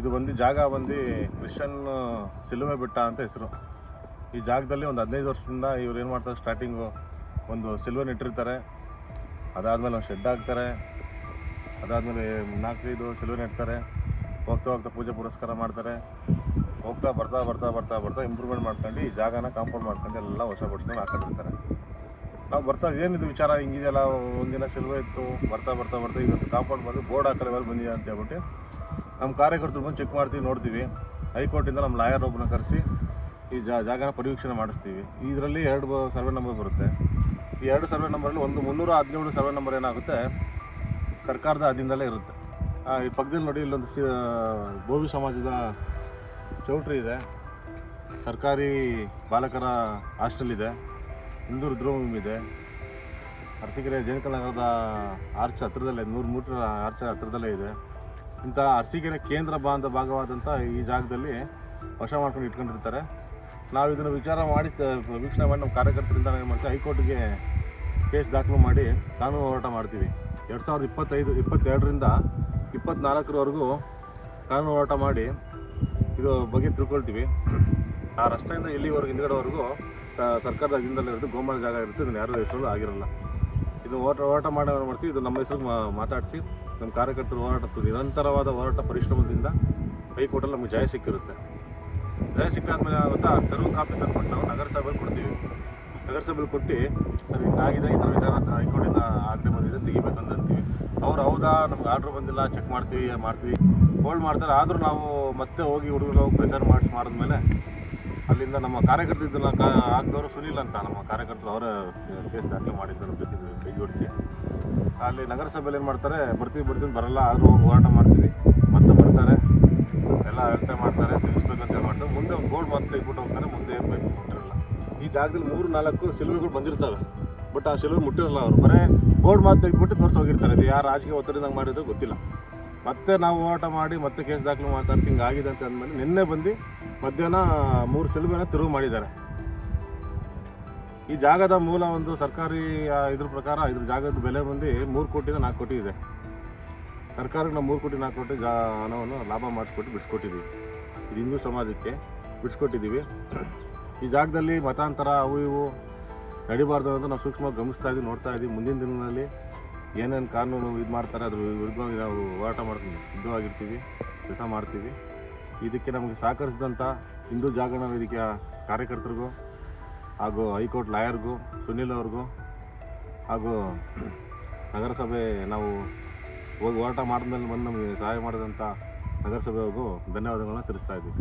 ಇದು ಬಂದು ಜಾಗ ಬಂದು ಕ್ರಿಶ್ಚಿಯನ್ ಸಿಲುವೆ ಬೆಟ್ಟ ಅಂತ ಹೆಸರು. ಈ ಜಾಗದಲ್ಲಿ ಒಂದು ಹದಿನೈದು ವರ್ಷದಿಂದ ಇವ್ರು ಏನು ಮಾಡ್ತಾರೆ ಸ್ಟಾರ್ಟಿಂಗು ಒಂದು ಸಿಲ್ವರ್ ನೆಟ್ಟಿರ್ತಾರೆ ಅದಾದಮೇಲೆ ಒಂದು ಶೆಡ್ ಹಾಕ್ತಾರೆ. ಅದಾದಮೇಲೆ ನಾಲ್ಕೈದು ಸಿಲ್ವರ್ ಇಡ್ತಾರೆ. ಹೋಗ್ತಾ ಹೋಗ್ತಾ ಪೂಜೆ ಪುರಸ್ಕಾರ ಮಾಡ್ತಾರೆ. ಹೋಗ್ತಾ ಬರ್ತಾ ಬರ್ತಾ ಬರ್ತಾ ಬರ್ತಾ ಇಂಪ್ರೂವ್ಮೆಂಟ್ ಮಾಡ್ಕೊಂಡು ಈ ಜಾಗನ ಕಾಂಪೌಂಡ್ ಮಾಡ್ಕೊಂಡು ಎಲ್ಲ ಹೊಸ ಪಡಿಸ್ಕೊಂಡು ಹಾಕೊಂಡಿರ್ತಾರೆ. ನಾವು ಬರ್ತಾ ಏನಿದು ವಿಚಾರ? ಹಿಂಗಿದೆಯಲ್ಲ, ಒಂದಿನ ಸಿಲ್ವರ್ ಇತ್ತು, ಬರ್ತಾ ಬರ್ತಾ ಬರ್ತಾ ಇವತ್ತು ಕಾಂಪೌಂಡ್ ಬಂದು ಬೋರ್ಡ್ ಹಾಕೋ ಬಂದಿದೆ ಅಂತ ಹೇಳ್ಬಿಟ್ಟು ನಮ್ಮ ಕಾರ್ಯಕರ್ತರು ಬಂದು ಚೆಕ್ ಮಾಡ್ತೀವಿ, ನೋಡ್ತೀವಿ. ಹೈಕೋರ್ಟಿಂದ ನಮ್ಮ ಲಾಯರ್ ಒಬ್ಬನ ಕರೆಸಿ ಈ ಜಾಗನ ಪರಿವೀಕ್ಷಣೆ ಮಾಡಿಸ್ತೀವಿ. ಇದರಲ್ಲಿ ಎರಡು ಸರ್ವೆ ನಂಬರ್ ಬರುತ್ತೆ. ಈ ಎರಡು ಸರ್ವೆ ನಂಬರಲ್ಲಿ ಒಂದು ಮುನ್ನೂರ ಹದಿನೇಳು ಸರ್ವೆ ನಂಬರ್ ಏನಾಗುತ್ತೆ, ಸರ್ಕಾರದ ಅದಿಂದಲೇ ಇರುತ್ತೆ. ಈ ಪಕ್ಕದಲ್ಲಿ ನೋಡಿ ಇಲ್ಲೊಂದು ಬೋವಿ ಸಮಾಜದ ಚೌಟ್ರಿ ಇದೆ. ಸರ್ಕಾರಿ ಬಾಲಕರ ಹಾಸ್ಟೆಲ್ ಇದೆ. ಹಿಂದೂ ರುದ್ರಭೂಮಿ ಇದೆ. ಅರಸೀಕೆರೆ ಜೈನಕಲ್ ನಗರದ ಆರ್ಚ್ ಹತ್ತಿರದಲ್ಲೇ ನೂರು ಮೀಟರ್ ಆರ್ಚ್ ಹತ್ರದಲ್ಲೇ ಇದೆ. ಇಂಥ ಅರಸೀಕೆರೆ ಕೇಂದ್ರ ಬಾಂಧ ಭಾಗವಾದಂಥ ಈ ಜಾಗದಲ್ಲಿ ವಶ ಮಾಡ್ಕೊಂಡು ಇಟ್ಕೊಂಡಿರ್ತಾರೆ. ನಾವು ಇದನ್ನು ವಿಚಾರ ಮಾಡಿ ವೀಕ್ಷಣೆ ಮಾಡಿ ನಮ್ಮ ಕಾರ್ಯಕರ್ತರಿಂದ ಏನು ಮಾಡ್ತೀವಿ ಹೈಕೋರ್ಟ್ಗೆ ಕೇಸ್ ದಾಖಲು ಮಾಡಿ ಕಾನೂನು ಹೋರಾಟ ಮಾಡ್ತೀವಿ. ಎರಡು ಸಾವಿರದ ಇಪ್ಪತ್ತೈದು, ಇಪ್ಪತ್ತೆರಡರಿಂದ ಇಪ್ಪತ್ತ್ನಾಲ್ಕರವರೆಗೂ ಕಾನೂನು ಹೋರಾಟ ಮಾಡಿ ಇದು ಬಗ್ಗೆ ತಿಳ್ಕೊಳ್ತೀವಿ. ಆ ರಸ್ತೆಯಿಂದ ಇಲ್ಲಿವರೆಗೂ, ಹಿಂದ್ಗಡೆವರೆಗೂ ಸರ್ಕಾರದ ಅಧೀನದಲ್ಲಿ ಇರೋದು ಗೋಮಾಳ ಜಾಗ ಇರುತ್ತೆ. ಇದನ್ನು ಯಾರೂ ಹೆಸರು ಆಗಿರಲ್ಲ. ಇದು ಹೋರಾಟ ಹೋರಾಟ ಮಾಡಿ ಏನು ಮಾಡ್ತೀವಿ. ಇದು ನಮ್ಮ ಹೆಸರು ಮಾತಾಡಿಸಿ. ನಮ್ಮ ಕಾರ್ಯಕರ್ತರು ಹೋರಾಟ ನಿರಂತರವಾದ ಹೋರಾಟ ಪರಿಶ್ರಮದಿಂದ ಹೈಕೋರ್ಟಲ್ಲಿ ನಮಗೆ ಜಯ ಸಿಕ್ಕಿರುತ್ತೆ. ಜಯ ಸಿಕ್ಕಾದ್ಮೇಲೆ ಆಗುತ್ತಾ ತೆರವು ಕಾಪಿ ತಂದ್ಬಿಟ್ಟು ನಾವು ನಗರಸಭೆಯಲ್ಲಿ ಕೊಡ್ತೀವಿ. ನಗರಸಭೆಯಲ್ಲಿ ಕೊಟ್ಟು ಸರ್ ಹಿಂಗಾಗಿದೆ ಈ ಥರ ವಿಚಾರ ಹೈಕೋರ್ಟಿಂದ ಆಜ್ಞೆ ಬಂದಿದೆ ತೆಗಿಬೇಕಂತ ಅಂತೀವಿ. ಅವ್ರು ಹೌದಾ, ನಮ್ಗೆ ಆರ್ಡ್ರ್ ಬಂದಿಲ್ಲ, ಚೆಕ್ ಮಾಡ್ತೀವಿ ಮಾಡ್ತೀವಿ. ಹೋಲ್ಡ್ ಮಾಡ್ತಾರೆ, ಆದರೂ ನಾವು ಮತ್ತೆ ಹೋಗಿ ಹುಡುಗರು ಹೋಗಿ ಪ್ರಚಾರ ಮಾಡಿಸಿ, ಮಾಡಿದ್ಮೇಲೆ ಅಲ್ಲಿಂದ ನಮ್ಮ ಕಾರ್ಯಕರ್ತರು ಇದ್ದಲ್ಲ ಕಾ, ಹಾಕಿದವರು ಸುನಿಲ್ ಅಂತ ನಮ್ಮ ಕಾರ್ಯಕರ್ತರು ಅವರ ಕೇಸ್ ದಾಖಲೆ ಮಾಡಿದ್ದರು ಜೊತೆ ಕೈ ಜೋಡಿಸಿ ಅಲ್ಲಿ ನಗರಸಭೆಯಲ್ಲಿ ಏನು ಮಾಡ್ತಾರೆ, ಬರ್ತೀವಿ ಬರ್ತೀವಿ, ಬರಲ್ಲ, ಆದರೂ ಹೋರಾಟ ಮಾಡ್ತೀವಿ. ಮತ್ತೆ ಬರ್ತಾರೆ. ಎಲ್ಲ ಅಳತೆ ಮಾಡ್ತಾರೆ ತಿಳಿಸ್ಬೇಕಂತ ಹೇಳ್ಬಿಟ್ಟು ಮುಂದೆ ಒಂದು ಗೋಲ್ಡ್ ಮತ್ತೆ ಇಟ್ಬಿಟ್ಟು ಹೋಗ್ತಾರೆ, ಮುಂದೆ ಏನು ಬೇಕು ಮುಟ್ಟಿರಲ್ಲ. ಈ ಜಾಗದಲ್ಲಿ ಮೂರು, ನಾಲ್ಕು ಸಿಲ್ವೆಗಳು ಬಂದಿರ್ತವೆ. ಬಟ್ ಆ ಸಿಲ್ವೆ ಮುಟ್ಟಿರಲ್ಲ ಅವರು. ಬರೇ ಬೋರ್ಡ್ ಮಾತು ತೆಗೆದ್ಬಿಟ್ಟು ತೋರಿಸಿ ಹೋಗಿರ್ತಾರೆ. ಇದು ಯಾರು ರಾಜಕೀಯ ಒತ್ತಡದಿಂದ ಮಾಡಿದ್ರು ಗೊತ್ತಿಲ್ಲ. ಮತ್ತೆ ನಾವು ಹೋರಾಟ ಮಾಡಿ, ಮತ್ತೆ ಕೇಸ್ ದಾಖಲು ಮಾತಾಡ್ಸಿ ಹಿಂಗಾಗಿದೆ ಅಂತ ಅಂದಮೇಲೆ ನಿನ್ನೆ ಬಂದು ಮಧ್ಯಾಹ್ನ ಮೂರು ಸಿಲ್ವೆನ ತಿರುವು ಮಾಡಿದ್ದಾರೆ. ಈ ಜಾಗದ ಮೂಲ ಒಂದು ಸರ್ಕಾರಿ ಇದ್ರ ಪ್ರಕಾರ ಇದ್ರ ಜಾಗದ ಬೆಲೆ ಬಂದು ಮೂರು ಕೋಟಿಯಿಂದ ನಾಲ್ಕು ಕೋಟಿ ಇದೆ. ಸರ್ಕಾರಕ್ಕೆ ನಾವು ಮೂರು ಕೋಟಿ, ನಾಲ್ಕು ಕೋಟಿ ಜಾ, ಹಣವನ್ನು ಲಾಭ ಮಾಡಿಸ್ಕೊಟ್ಟು ಬಿಡಿಸ್ಕೊಟ್ಟಿದ್ದೀವಿ ಇದು ಹಿಂದೂ ಸಮಾಜಕ್ಕೆ ಬಿಡಿಸ್ಕೊಟ್ಟಿದ್ದೀವಿ ಈ ಜಾಗದಲ್ಲಿ ಮತಾಂತರ, ಅವು ಇವು ನಡಿಬಾರ್ದು ಅಂತ ನಾವು ಸೂಕ್ಷ್ಮವಾಗಿ ಗಮನಿಸ್ತಾ ಇದ್ದೀವಿ ನೋಡ್ತಾ ಇದ್ದೀವಿ ಮುಂದಿನ ದಿನಗಳಲ್ಲಿ ಏನೇನು ಕಾನೂನು ಇದು ಮಾಡ್ತಾರೆ, ಅದ್ರ ವಿರುದ್ಧವಾಗಿ ನಾವು ಹೋರಾಟ ಮಾಡ್ತೀವಿ, ಸಿದ್ಧವಾಗಿರ್ತೀವಿ, ಕೆಲಸ ಮಾಡ್ತೀವಿ. ಇದಕ್ಕೆ ನಮಗೆ ಸಹಕರಿಸಿದಂಥ ಹಿಂದೂ ಜಾಗರಣ ವೇದಿಕೆಯ ಕಾರ್ಯಕರ್ತರಿಗೂ ಹಾಗೂ ಹೈಕೋರ್ಟ್ ಲಾಯರ್ಗೂ, ಸುನಿಲ್ ಅವ್ರಿಗೂ, ಹಾಗೂ ನಗರಸಭೆ ನಾವು ಹೋಗಿ ಹೋರಾಟ ಮಾಡಿದ್ಮೇಲೆ ಬಂದು ನಮಗೆ ಸಹಾಯ ಮಾಡಿದಂಥ ನಗರಸಭೆಗೂ ಧನ್ಯವಾದಗಳನ್ನ ತಿಳಿಸ್ತಾ ಇದ್ದೀವಿ.